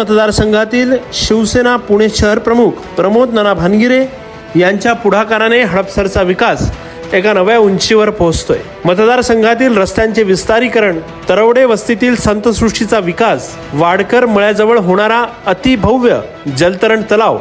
मतदारसंघातील शिवसेना पुणे शहर प्रमुख प्रमोद नाना भानगिरे यांच्या पुढाकाराने हडपसरचा विकास एका नव्या उंचीवर पोहोचतोय. मतदारसंघातील रस्त्यांचे विस्तारीकरण तरवडे वस्तीतील संतसृष्टीचा विकास वाडकर मळ्याजवळ होणारा अतिभव्य जलतरण तलाव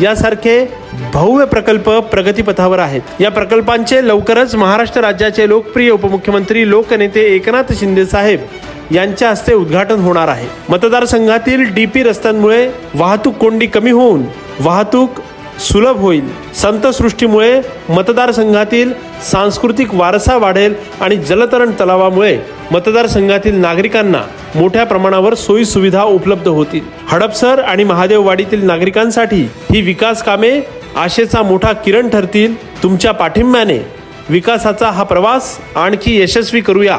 यासारखे भव्य प्रकल्प प्रगतीपथावर आहेत. या प्रकल्पांचे लवकरच महाराष्ट्र राज्याचे लोकप्रिय उपमुख्यमंत्री लोकनेते एकनाथ शिंदे साहेब यांच्या हस्ते उद्घाटन होणार आहे. मतदारसंघातील डी पी रस्त्यांमुळे वाहतूक कोंडी कमी होऊन वाहतूक सुलभ होईल. संतसृष्टीमुळे मतदारसंघातील सांस्कृतिक वारसा वाढेल आणि जलतरण तलावामुळे मतदारसंघातील नागरिकांना मोठ्या प्रमाणावर सोयी सुविधा उपलब्ध होतील. हडपसर आणि महादेववाडीतील नागरिकांसाठी ही विकास कामे आशेचा मोठा किरण ठरतील. तुमच्या पाठिंब्याने विकासाचा हा प्रवास आणखी यशस्वी करूया.